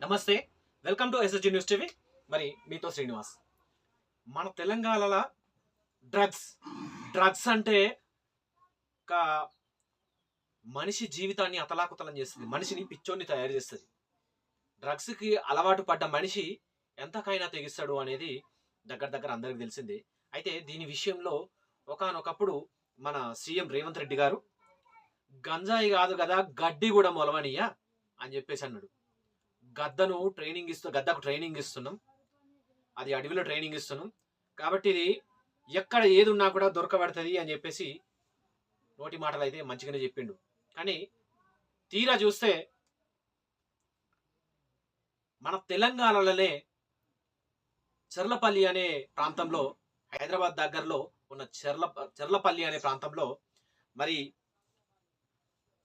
నమస్తే welcome to SSG news TV మరి మీతో శ్రీనివాస్. మన తెలంగాణలో డ్రగ్స్ డ్రగ్స్ అంటే ఒక మనిషి జీవితాన్ని అతలాకుతలం చేస్తుంది. మనిషిని పిచ్చోన్ని తయారు చేస్తుంది. డ్రగ్స్కి అలవాటు పడ్డ మనిషి ఎంతకైనా తెగిస్తాడు అనేది దగ్గర దగ్గర అందరికి తెలిసిందే. అయితే దీని విషయంలో ఒకానొకప్పుడు మన సీఎం రేవంత్ రెడ్డి గారు గంజాయి కాదు కదా గడ్డి కూడా మొలవనియా? అని చెప్పేసి అన్నాడు. గద్దను ట్రైనింగ్ ఇస్తూ గద్దకు ట్రైనింగ్ ఇస్తున్నాం. అది అడవిలో ట్రైనింగ్ ఇస్తున్నాం. కాబట్టి ఇది ఎక్కడ ఏది ఉన్నా కూడా దొరకబడుతుంది అని చెప్పేసి నోటి మాటలు అయితే మంచిగానే చెప్పిండు. కానీ తీరా చూస్తే మన తెలంగాణలోనే చెర్లపల్లి అనే ప్రాంతంలో హైదరాబాద్ దగ్గరలో ఉన్న చెర్ల చెర్లపల్లి అనే ప్రాంతంలో మరి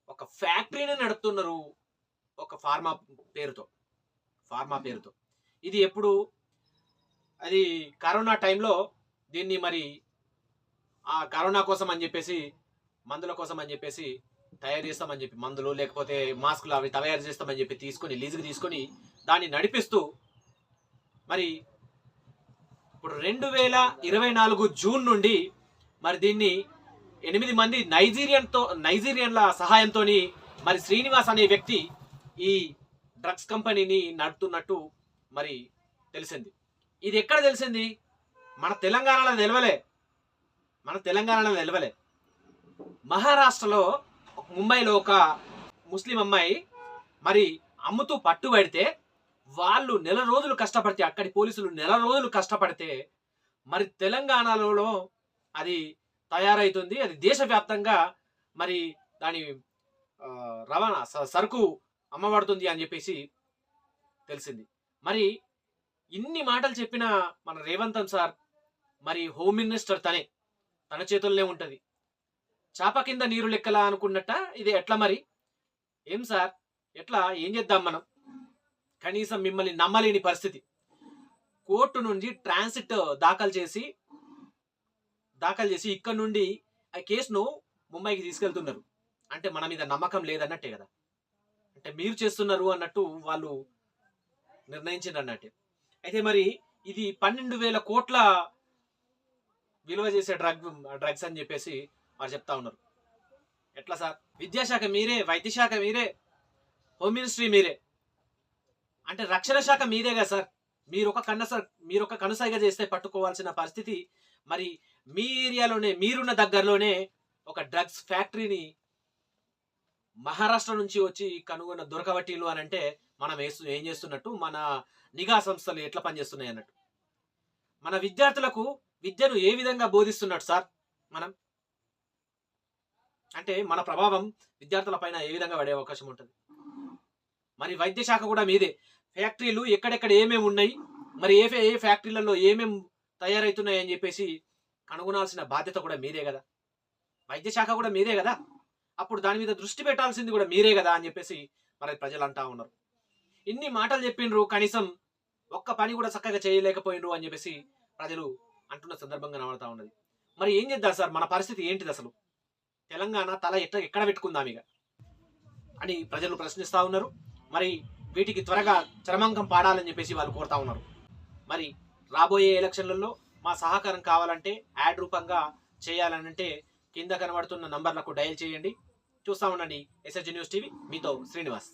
ఒక ఫ్యాక్టరీని నడుపుతున్నారు ఒక ఫార్మా పేరుతో ఫార్మా పేరుతో. ఇది ఎప్పుడు? అది కరోనా టైంలో దీన్ని మరి ఆ కరోనా కోసం అని చెప్పేసి మందుల కోసం అని చెప్పేసి తయారు చేస్తామని చెప్పి మందులు లేకపోతే మాస్కులు అవి తయారు చేస్తామని చెప్పి తీసుకొని లీజుకి తీసుకొని దాన్ని నడిపిస్తూ మరి ఇప్పుడు రెండు వేల ఇరవై నాలుగు జూన్ నుండి మరి దీన్ని ఎనిమిది మంది నైజీరియన్తో నైజీరియన్ల సహాయంతో మరి శ్రీనివాస్ అనే వ్యక్తి ఈ డ్రగ్స్ కంపెనీని నడుపుతున్నట్టు మరి తెలిసింది. ఇది ఎక్కడ తెలిసింది? మన తెలంగాణలో నిలవలే. మన తెలంగాణలో నిలవలే. మహారాష్ట్రలో ముంబైలో ఒక ముస్లిం అమ్మాయి మరి అమ్ముతూ పట్టుబడితే వాళ్ళు నెల రోజులు కష్టపడితే అక్కడి పోలీసులు నెల రోజులు కష్టపడితే మరి తెలంగాణలో అది తయారైతుంది. అది దేశవ్యాప్తంగా మరి దాని రవాణా స- సరుకు అమ్మబడుతుంది అని చెప్పేసి తెలిసింది. మరి ఇన్ని మాటలు చెప్పిన మన రేవంత్ సార్ మరి హోమ్ మినిస్టర్ తనే తన చేతుల్లోనే ఉంటుంది. చాప కింద నీరు లెక్కలా అనుకున్నట్ట ఇది ఎట్లా మరి? ఏం సార్? ఎట్లా? ఏం చేద్దాం మనం? కనీసం మిమ్మల్ని నమ్మలేని పరిస్థితి. కోర్టు నుంచి ట్రాన్సిట్ దాఖలు చేసి దాఖలు చేసి ఇక్కడ నుండి ఆ కేసును ముంబైకి తీసుకెళ్తున్నారు. అంటే మన మీద నమ్మకం లేదన్నట్టే కదా. అంటే మీరు చేస్తున్నారు అన్నట్టు వాళ్ళు నిర్ణయించారు అయితే మరి ఇది పన్నెండు వేల కోట్ల విలువ చేసే డ్రగ్ డ్రగ్స్ అని చెప్పేసి వారు చెప్తా ఉన్నారు. ఎట్లా సార్? విద్యాశాఖ మీరే వైద్యశాఖ మీరే హోమ్ మినిస్ట్రీ మీరే. అంటే రక్షణ శాఖ మీదే కదా సార్? మీరు ఒక కన్నస మీరు ఒక కనుసైగ చేస్తే పట్టుకోవాల్సిన పరిస్థితి మరి మీ ఏరియాలోనే మీరున్న దగ్గరలోనే ఒక డ్రగ్స్ ఫ్యాక్టరీని మహారాష్ట్ర నుంచి వచ్చి కనుగొన్న దొరకబట్టిలు అని అంటే మనం ఏం చేస్తున్నట్టు మన నిఘా సంస్థలు ఎట్లా పనిచేస్తున్నాయి అన్నట్టు. మన విద్యార్థులకు విద్యను ఏ విధంగా బోధిస్తున్నట్టు సార్ మనం? అంటే మన ప్రభావం విద్యార్థుల పైన ఏ విధంగా పడే అవకాశం ఉంటుంది? మరి వైద్య శాఖ కూడా మీదే. ఫ్యాక్టరీలు ఎక్కడెక్కడ ఏమేమి ఉన్నాయి? మరి ఏ ఏ ఫ్యాక్టరీలలో ఏమేమి తయారవుతున్నాయి అని చెప్పేసి కనుగొనాల్సిన బాధ్యత కూడా మీదే కదా? వైద్య శాఖ కూడా మీదే కదా? అప్పుడు దాని మీద దృష్టి పెట్టాల్సింది కూడా మీరే కదా అని చెప్పేసి మరి ప్రజలు అంటా ఉన్నారు. ఇన్ని మాటలు చెప్పిండ్రు కనీసం ఒక్క పని కూడా చక్కగా చేయలేకపోయిండ్రు అని చెప్పేసి ప్రజలు అంటున్న సందర్భంగా కనబడతా ఉన్నది. మరి ఏం చేద్దాం సార్? మన పరిస్థితి ఏంటిది అసలు? తెలంగాణ తల ఎట్లా ఎక్కడ పెట్టుకుందాం ఇక? అని ప్రజలు ప్రశ్నిస్తా ఉన్నారు. మరి వీటికి త్వరగా చరమాంకం పాడాలని చెప్పేసి వాళ్ళు కోరుతా ఉన్నారు. మరి రాబోయే ఎలక్షన్లలో మా సహకారం కావాలంటే యాడ్ రూపంగా చేయాలనంటే కింద కనబడుతున్న నంబర్లకు డయల్ చేయండి. చూస్తా ఉండండి. ఎస్ఎస్జి న్యూస్ టీవీ మీతో శ్రీనివాస్.